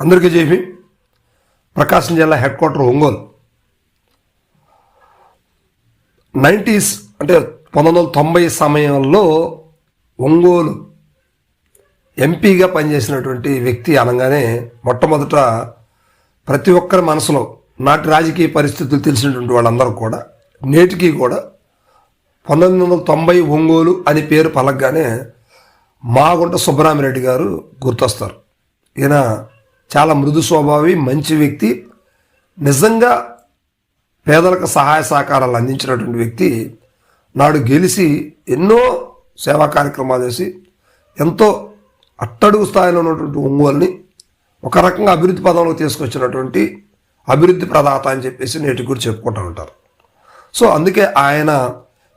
అందరికీ జేపీ ప్రకాశం జిల్లా head quarter Ongole. Nineties అంటే పంతొమ్మిది వందల తొంభై సమయంలో ఒంగోలు ఎంపీగా పనిచేసినటువంటి వ్యక్తి అనగానే మొట్టమొదట ప్రతి ఒక్కరి మనసులో నాటి రాజకీయ పరిస్థితులు తెలిసినటువంటి వాళ్ళందరూ కూడా నేటికి కూడా పంతొమ్మిది వందల తొంభై ఒంగోలు అని పేరు పలకగానే మాగుంట సుబ్బరామిరెడ్డి గారు గుర్తొస్తారు. ఈయన చాలా మృదు స్వభావి మంచి వ్యక్తి నిజంగా పేదలకు సహాయ సహకారాలు అందించినటువంటి వ్యక్తి నాడు గెలిచి ఎన్నో సేవా కార్యక్రమాలు చేసి ఎంతో అట్టడుగు స్థాయిలో ఉన్నటువంటి ఒంగోలుని ఒక రకంగా అభివృద్ధి పదంలో తీసుకొచ్చినటువంటి అభివృద్ధి ప్రదాత అని చెప్పేసి నేటి కూడా చెప్పుకుంటూ ఉంటారు. సో అందుకే ఆయన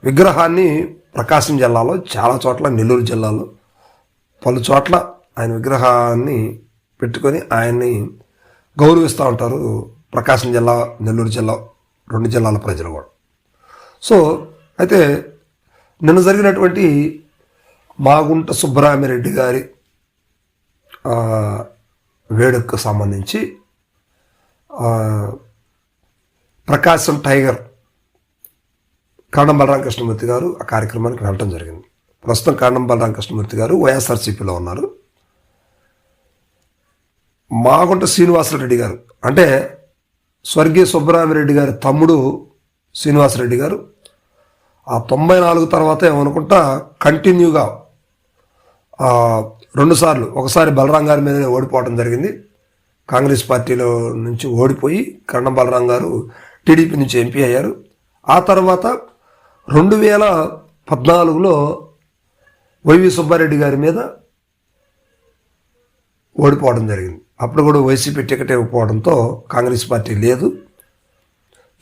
విగ్రహాన్ని ప్రకాశం జిల్లాలో చాలా చోట్ల నెల్లూరు జిల్లాలో పలు చోట్ల ఆయన విగ్రహాన్ని పెట్టుకొని ఆయన్ని గౌరవిస్తూ ఉంటారు ప్రకాశం జిల్లా నెల్లూరు జిల్లా రెండు జిల్లాల ప్రజలు కూడా. సో అయితే నిన్న జరిగినటువంటి మాగుంట సుబ్బరామిరెడ్డి గారి వేడుకకు సంబంధించి ప్రకాశం టైగర్ కాండం బలరామకృష్ణమూర్తి గారు ఆ కార్యక్రమానికి వెళ్ళడం జరిగింది. ప్రస్తుతం కాండం బలరామకృష్ణమూర్తి గారు వైఎస్ఆర్సీపీలో ఉన్నారు. మాగుంట శ్రీనివాసరెడ్డి గారు. అంటే స్వర్గీయ సుబ్బరామిరెడ్డి గారి తమ్ముడు శ్రీనివాసరెడ్డి గారు. ఆ తొంభై నాలుగు తర్వాత ఏమనుకుంటా కంటిన్యూగా రెండుసార్లు ఒకసారి బలరాం గారి మీదనే ఓడిపోవడం జరిగింది. కాంగ్రెస్ పార్టీలో నుంచి ఓడిపోయి కరణం బలరాం గారు టీడీపీ నుంచి ఎంపీ అయ్యారు. ఆ తర్వాత రెండు వేల పద్నాలుగులో వైవి సుబ్బారెడ్డి గారి మీద ఓడిపోవడం జరిగింది. అప్పుడు కూడా వైసీపీ టికెట్ ఇవ్వకపోవడంతో కాంగ్రెస్ పార్టీ లేదు.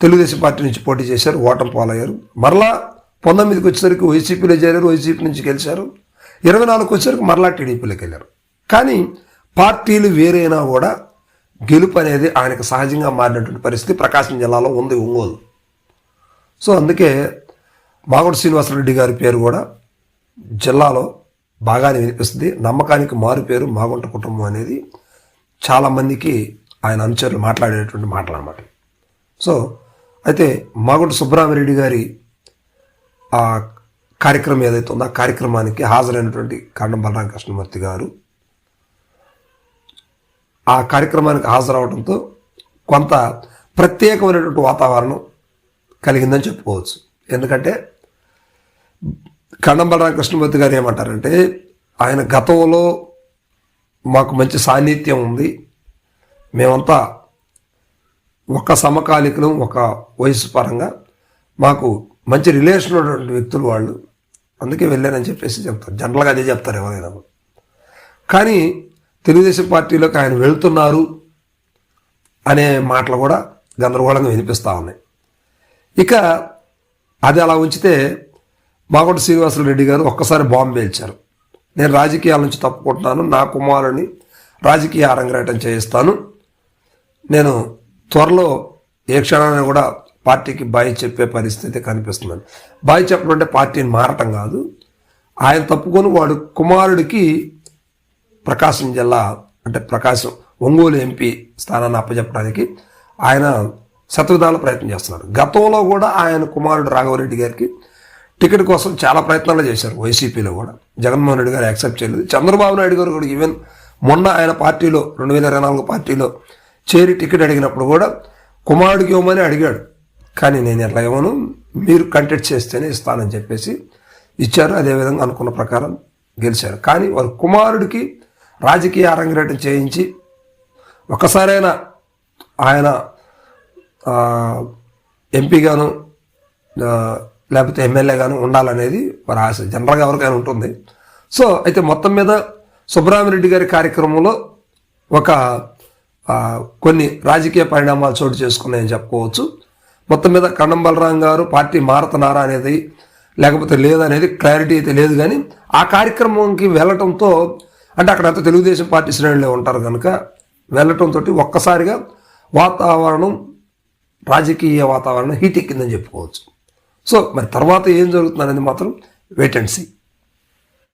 తెలుగుదేశం పార్టీ నుంచి పోటీ చేశారు ఓటమి పాలయ్యారు. మరలా పంతొమ్మిదికి వచ్చేసరికి వైసీపీలో చేరారు వైసీపీ నుంచి గెలిచారు. ఇరవై నాలుగుకి వచ్చేసరికి మరలా టీడీపీలోకి వెళ్ళారు. కానీ పార్టీలు వేరైనా కూడా గెలుపు అనేది ఆయనకు సహజంగా మారినటువంటి పరిస్థితి ప్రకాశం జిల్లాలో ఉంది ఒంగోలు. సో అందుకే మాగుడు శ్రీనివాసరెడ్డి గారి పేరు కూడా జిల్లాలో బాగానే వినిపిస్తుంది. నమ్మకానికి మారు పేరు మాగుంట కుటుంబం అనేది చాలామందికి ఆయన అనుచరులు మాట్లాడేటువంటి మాటలు అనమాట సో అయితే మగుడు సుబ్రహ్మరెడ్డి గారి ఆ కార్యక్రమం ఏదైతే ఉందో ఆ కార్యక్రమానికి హాజరైనటువంటి కాండం బలరామ కృష్ణమూర్తి గారు. ఆ కార్యక్రమానికి హాజరవడంతో కొంత ప్రత్యేకమైనటువంటి వాతావరణం కలిగిందని చెప్పుకోవచ్చు. ఎందుకంటే కన్నం బలరామ కృష్ణమూర్తి గారు ఏమంటారంటే ఆయన గతంలో మాకు మంచి సాన్నిధ్యం ఉంది. మేమంతా ఒక సమకాలికలం ఒక వయసు పరంగా మాకు మంచి రిలేషన్ ఉన్నటువంటి వ్యక్తులు వాళ్ళు. అందుకే వెళ్ళానని చెప్పేసి చెప్తారు. జనరల్గా అదే చెప్తారు ఎవరైనా కానీ తెలుగుదేశం పార్టీలోకి ఆయన వెళ్తున్నారు అనే మాటలు కూడా గందరగోళంగా వినిపిస్తూ ఉన్నాయి. ఇక అది అలా ఉంచితే మాగుంట శ్రీనివాసరెడ్డి గారు ఒక్కసారి బాంబు పేల్చారు. నేను రాజకీయాల నుంచి తప్పుకుంటున్నాను. నా కుమారుని రాజకీయ అరంగేటం చేయిస్తాను. నేను త్వరలో ఏ క్షణాన్ని కూడా పార్టీకి బాయ్ చెప్పే పరిస్థితి కనిపిస్తుంది. బాయ్ చెప్పడం అంటే పార్టీని మారటం కాదు. ఆయన తప్పుకొని వాడు కుమారుడికి ప్రకాశం జిల్లా అంటే ప్రకాశం ఒంగోలు ఎంపీ స్థానాన్ని అప్పచెప్పడానికి ఆయన శతవిధాల ప్రయత్నం చేస్తున్నారు గతంలో కూడా ఆయన కుమారుడు రాఘవరెడ్డి గారికి టికెట్ కోసం చాలా ప్రయత్నాలు చేశారు వైసీపీలో కూడా. జగన్మోహన్ రెడ్డి గారు యాక్సెప్ట్ చేయలేదు. చంద్రబాబు నాయుడు గారు కూడా ఈవెన్ మొన్న ఆయన పార్టీలో రెండు వేల ఇరవై నాలుగు పార్టీలో చేరి టికెట్ అడిగినప్పుడు కూడా కుమారుడికి ఇవ్వమని అడిగాడు. కానీ నేను ఎట్లా ఇవ్వను? మీరు కంటెక్ట్ చేస్తేనే ఇస్తానని చెప్పేసి ఇచ్చారు. అదేవిధంగా అనుకున్న ప్రకారం గెలిచారు. కానీ వారి కుమారుడికి రాజకీయ అరంగరేటం చేయించి ఒక్కసారైనా ఆయన ఎంపీగాను లేకపోతే ఎమ్మెల్యే కానీ ఉండాలనేది వారి ఆశ. జనరల్గా ఎవరికైనా ఉంటుంది. సో అయితే మొత్తం మీద సుబ్రహ్మరెడ్డి గారి కార్యక్రమంలో ఒక కొన్ని రాజకీయ పరిణామాలు చోటు చేసుకున్నాయని చెప్పుకోవచ్చు. మొత్తం మీద కన్నం బలరాం గారు పార్టీ మారుతున్నారా అనేది లేకపోతే లేదనేది క్లారిటీ అయితే లేదు కానీ ఆ కార్యక్రమంకి వెళ్ళటంతో అంటే అక్కడ అంతా తెలుగుదేశం పార్టీ శ్రేణులే ఉంటారు కనుక వెళ్ళటంతో ఒక్కసారిగా వాతావరణం రాజకీయ వాతావరణం హీట్ ఎక్కిందని చెప్పుకోవచ్చు. సో మరి తర్వాత ఏం జరుగుతుంది అనేది మాత్రం వెయిట్ అండ్ సీ